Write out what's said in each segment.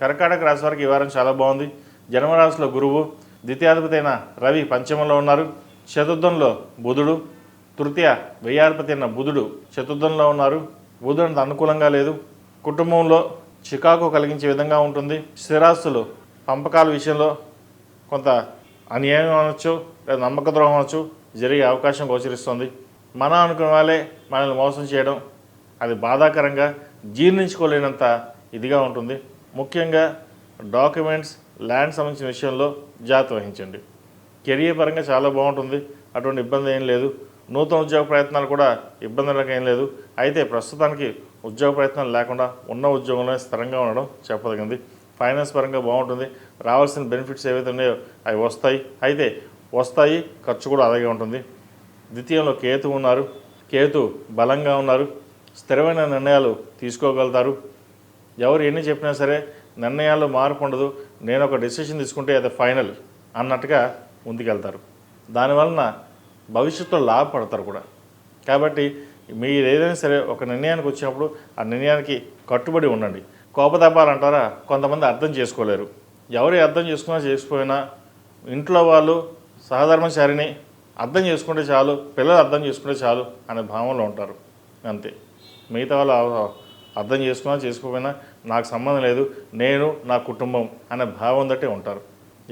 కర్కాటక రాశి వారికి ఈ వారం చాలా బాగుంది. జన్మరాశిలో గురువు ద్వితీయాధిపతి అయిన రవి పంచమంలో ఉన్నారు. చతుర్థంలో బుధుడు తృతీయ వెయ్యాధిపతి అయిన బుధుడు చతుర్థంలో ఉన్నారు. బుధుడు అంత అనుకూలంగా లేదు. కుటుంబంలో చికాకు కలిగించే విధంగా ఉంటుంది. స్థిరాస్తులు పంపకాల విషయంలో కొంత అన్యాయం అనొచ్చు లేదా నమ్మక ద్రోహం అనొచ్చు జరిగే అవకాశం గోచరిస్తుంది. మన అనుకున్న వాళ్ళే మనల్ని మోసం చేయడం అది బాధాకరంగా జీర్ణించుకోలేనంత ఇదిగా ఉంటుంది. ముఖ్యంగా డాక్యుమెంట్స్ ల్యాండ్ సంబంధించిన విషయంలో జాగ్రత్త వహించండి. కెరియర్ పరంగా చాలా బాగుంటుంది. అటువంటి ఇబ్బంది ఏం లేదు. నూతన ఉద్యోగ ప్రయత్నాలు కూడా ఇబ్బందులకు ఏం లేదు. అయితే ప్రస్తుతానికి ఉద్యోగ ప్రయత్నాలు లేకుండా ఉన్న ఉద్యోగంలోనే స్థిరంగా ఉండడం చెప్పదగింది. ఫైనాన్స్ పరంగా బాగుంటుంది. రావాల్సిన బెనిఫిట్స్ ఏవైతే ఉన్నాయో అవి వస్తాయి. అయితే వస్తాయి ఖర్చు కూడా అలాగే ఉంటుంది. ద్వితీయంలో కేతు ఉన్నారు. కేతు బలంగా ఉన్నారు. స్థిరమైన నిర్ణయాలు తీసుకోగలుగుతారు. ఎవరు ఎన్ని చెప్పినా సరే నిర్ణయాల్లో మార్పు ఉండదు. నేను ఒక డెసిషన్ తీసుకుంటే అది ఫైనల్ అన్నట్టుగా ముందుకెళ్తారు. దానివలన భవిష్యత్తులో లాభపడతారు కూడా. కాబట్టి మీరు ఏదైనా సరే ఒక నిర్ణయానికి వచ్చినప్పుడు ఆ నిర్ణయానికి కట్టుబడి ఉండండి. కోపతాపాలంటారా కొంతమంది అర్థం చేసుకోలేరు. ఎవరు అర్థం చేసుకున్నా చేసుకుపోయినా ఇంట్లో వాళ్ళు సహధర్మచారిని అర్థం చేసుకుంటే చాలు పిల్లలు అర్థం చేసుకుంటే చాలు అనే భావంలో ఉంటారు. అంతే. మిగతా వాళ్ళు అర్థం చేసుకున్నా చేసుకోకపోయినా నాకు సంబంధం లేదు. నేను నా కుటుంబం అనే భావం తట్టే ఉంటారు.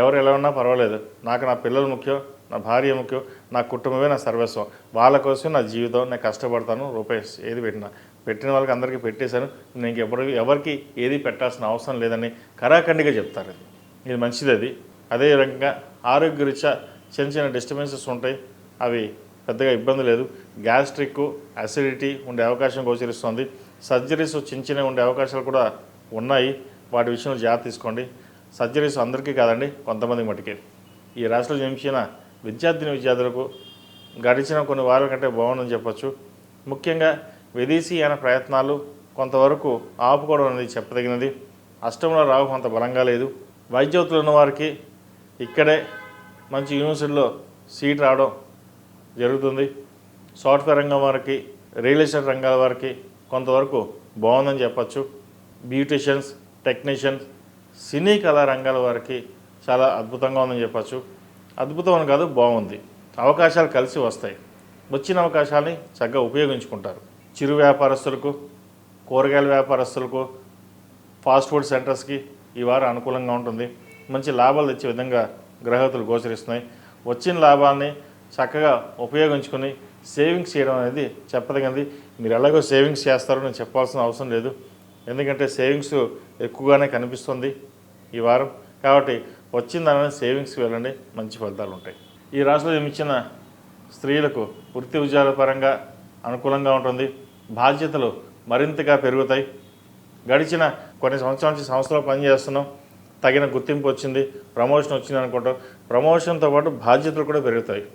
ఎవరు ఎలా ఉన్నా పర్వాలేదు. నాకు నా పిల్లలు ముఖ్యం నా భార్య ముఖ్యం నా కుటుంబమే నా సర్వస్వం. వాళ్ళ కోసం నా జీవితం నేను కష్టపడతాను రూపాయి ఏది పెట్టినా. పెట్టిన వాళ్ళకి అందరికీ పెట్టేశాను. నేను ఇంకెప్పుడు ఎవరికి ఏది పెట్టాల్సిన అవసరం లేదని కరాఖండిగా చెప్తారు ఇది ఇది మంచిది అది. అదే రకంగా ఆరోగ్యరీత్యా చిన్న చిన్న డిస్టర్బెన్సెస్ ఉంటాయి. అవి పెద్దగా ఇబ్బంది లేదు. గ్యాస్ట్రిక్ అసిడిటీ ఉండే అవకాశం గోచరిస్తుంది. సర్జరీస్ చిన్న చిన్నవి ఉండే అవకాశాలు కూడా ఉన్నాయి. వాటి విషయంలో జాగ్రత్త తీసుకోండి. సర్జరీస్ అందరికీ కాదండి కొంతమంది మటుకే. ఈ రాశిలో జన్మించిన విద్యార్థిని విద్యార్థులకు గడిచిన కొన్ని వారాల కంటే బాగుందని చెప్పచ్చు. ముఖ్యంగా విదేశీ అయిన ప్రయత్నాలు కొంతవరకు ఆపుకోవడం అనేది చెప్పదగినది. అష్టంలో రావు అంత బలంగా లేదు. వైద్యోతులు ఉన్న వారికి ఇక్కడే మంచి యూనివర్సిటీలో సీట్ రావడం జరుగుతుంది. సాఫ్ట్వేర్ రంగం వారికి రియల్ ఎస్టేట్ రంగాల వారికి కొంతవరకు బాగుందని చెప్పచ్చు. బ్యూటిషియన్స్ టెక్నీషియన్స్ సినీ కళా రంగాల వారికి చాలా అద్భుతంగా ఉందని చెప్పచ్చు. అద్భుతం అని కాదు బాగుంది. అవకాశాలు కలిసి వస్తాయి. వచ్చిన అవకాశాలని చక్కగా ఉపయోగించుకుంటారు. చిరు వ్యాపారస్తులకు కూరగాయల వ్యాపారస్తులకు ఫాస్ట్ ఫుడ్ సెంటర్స్కి ఈ వారం అనుకూలంగా ఉంటుంది. మంచి లాభాలు తెచ్చే విధంగా గ్రహతులు గోచరిస్తున్నాయి. వచ్చిన లాభాలని చక్కగా ఉపయోగించుకొని సేవింగ్స్ చేయడం అనేది చెప్పదగింది మీరు ఎలాగో సేవింగ్స్ చేస్తారో నేను చెప్పాల్సిన అవసరం లేదు. ఎందుకంటే సేవింగ్స్ ఎక్కువగానే కనిపిస్తుంది ఈ వారం. కాబట్టి వచ్చిన దాని సేవింగ్స్కి వెళ్ళండి. మంచి ఫలితాలు ఉంటాయి. ఈ రాశిలో జన్మించిన స్త్రీలకు వృత్తి ఉద్యోగాల పరంగా అనుకూలంగా ఉంటుంది. బాధ్యతలు మరింతగా పెరుగుతాయి. గడిచిన కొన్ని సంవత్సరాల నుంచి సంస్థలో పనిచేస్తున్నాం. తగిన గుర్తింపు వచ్చింది. ప్రమోషన్ వచ్చింది అనుకుంటాం ప్రమోషన్తో పాటు బాధ్యతలు కూడా పెరుగుతాయి.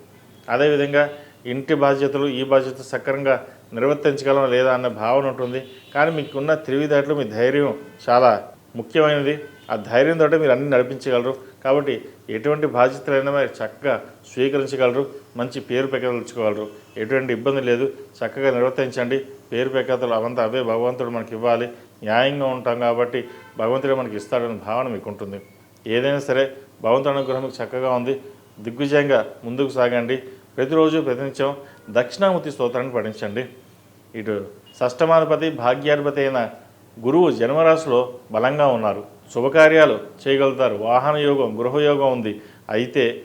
అదేవిధంగా ఇంటి బాధ్యతలు ఈ బాధ్యతలు సక్రమంగా నిర్వర్తించగలం లేదా అనే భావన ఉంటుంది. కానీ మీకున్న తెలివితేటలు మీ ధైర్యం చాలా ముఖ్యమైనది. ఆ ధైర్యంతో మీరు అన్ని నడిపించగలరు. కాబట్టి ఎటువంటి బాధ్యతలైనా మీరు చక్కగా స్వీకరించగలరు. మంచి పేరు పెకలుచుకోగలరు ఎటువంటి ఇబ్బంది లేదు. చక్కగా నిర్వర్తించండి. పేరు పెకతలు అవంతా అవే భగవంతుడు మనకి ఇవ్వాలి. న్యాయంగా ఉంటాం కాబట్టి భగవంతుడే మనకి ఇస్తాడనే భావన మీకు ఉంటుంది ఏదైనా సరే భగవంతుడు అనుగ్రహం చక్కగా ఉంది. దిగ్విజయంగా ముందుకు సాగండి. ప్రతిరోజు ప్రతినిత్యం దక్షిణామూర్తి స్తోత్రాన్ని పఠించండి. ఇటు షష్టమాధిపతి భాగ్యాధిపతి అయిన గురువు జన్మరాశిలో బలంగా ఉన్నారు. శుభకార్యాలు చేయగలుగుతారు. వాహన యోగం గృహయోగం ఉంది. అయితే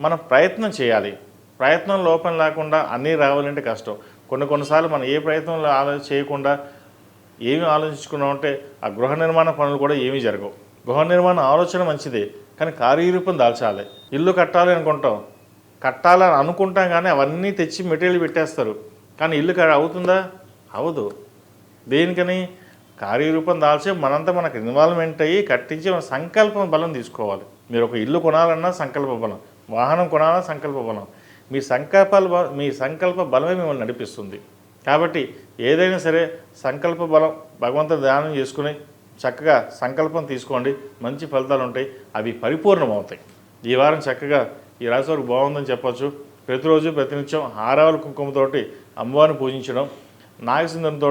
మనం ప్రయత్నం చేయాలి. ప్రయత్నం లోపం లేకుండా అన్నీ రావాలంటే కష్టం. కొన్ని కొన్నిసార్లు మనం ఏ ప్రయత్నం ఆలో చేయకుండా ఏమి ఆలోచించుకున్నామంటే ఆ గృహ నిర్మాణ పనులు కూడా ఏమీ జరగవు. గృహ నిర్మాణ ఆలోచన మంచిదే కానీ కార్యరూపం దాల్చాలి. ఇల్లు కట్టాలి అనుకుంటాం. కట్టాలని అనుకుంటాం కానీ అవన్నీ తెచ్చి మెటీరియల్ పెట్టేస్తారు. కానీ ఇల్లు క- అవుతుందా? అవదు దేనికని? కార్యరూపం దాల్చి మనంతా మనకు ఇన్వాల్వ్మెంట్ అయ్యి కట్టించి మన సంకల్పం బలం తీసుకోవాలి. మీరు ఒక ఇల్లు కొనాలన్నా సంకల్ప బలం. వాహనం కొనాలన్నా సంకల్ప బలం. మీ సంకల్పాల మీ సంకల్ప బలమే మిమ్మల్ని నడిపిస్తుంది. కాబట్టి ఏదైనా సరే సంకల్ప బలం భగవంతుడు ధ్యానం చేసుకుని చక్కగా సంకల్పం తీసుకోండి. మంచి ఫలితాలు ఉంటాయి అవి పరిపూర్ణమవుతాయి. ఈ వారం చక్కగా ఈ రాశి బాగుందని చెప్పచ్చు. ప్రతిరోజు ప్రతినిత్యం ఆరావల కుంకుమతోటి అమ్మవారిని పూజించడం నాగసింధంతో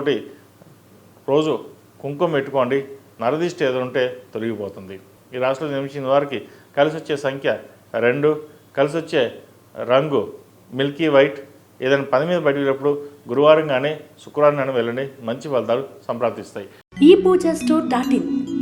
రోజు కుంకుమ పెట్టుకోండి. నరదిష్టి ఎదురుంటే తొలగిపోతుంది. ఈ రాశిలో జన్మించిన వారికి కలిసి వచ్చే సంఖ్య రెండు. కలిసి వచ్చే రంగు మిల్కీ వైట్. ఏదైనా పని మీద బయటప్పుడు గురువారం కానీ శుక్రవారం కానీ వెళ్ళండి. మంచి ఫలితాలు సంప్రాప్తిస్తాయి. ఈ పూజ స్టోర్ డాట్ ఇన్.